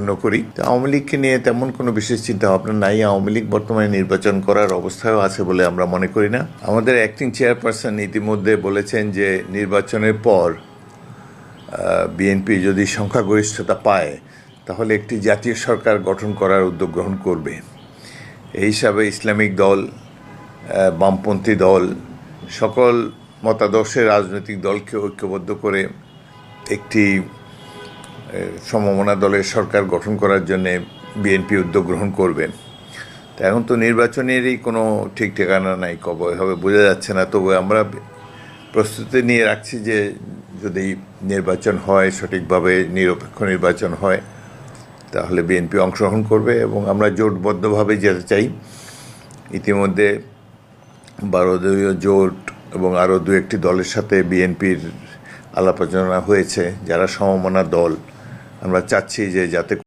পূর্ণ করি। তো আওয়ামী লীগকে নিয়ে তেমন কোনো বিশেষ চিন্তা ভাবনা নাই। আওয়ামী লীগ বর্তমানে নির্বাচন করার অবস্থায়ও আছে বলে আমরা মনে করি না। আমাদের অ্যাক্টিং চেয়ারপারসন ইতিমধ্যে বলেছেন যে, নির্বাচনের পর বিএনপি যদি সংখ্যাগরিষ্ঠতা পায়, তাহলে একটি জাতীয় সরকার গঠন করার উদ্যোগ গ্রহণ করবে। এই হিসাবে ইসলামিক দল বামপন্থী দল, সকল মতাদর্শের রাজনৈতিক দলকে ঐক্যবদ্ধ করে একটি সমমনা দলের সরকার গঠন করার জন্য বিএনপি উদ্যোগ গ্রহণ করবে তা এখন তো নির্বাচনেরই কোনো ঠিক ঠিকানা নাই, কবে হবে বোঝা যাচ্ছে না। তবে আমরা প্রস্তুতি নিয়ে রাখছি যে যদি নির্বাচন হয়, সঠিকভাবে নিরপেক্ষ নির্বাচন হয়, তাহলে বিএনপি অংশগ্রহণ করবে এবং আমরা জোটবদ্ধভাবে যেতে চাই। ইতিমধ্যে বারো দলীয় জোট এবং আরও দু একটি দলের সাথে বিএনপির আলাপ আলোচনা হয়েছে, যারা সমমনা দল। আমরা চাচ্ছি যে যাতে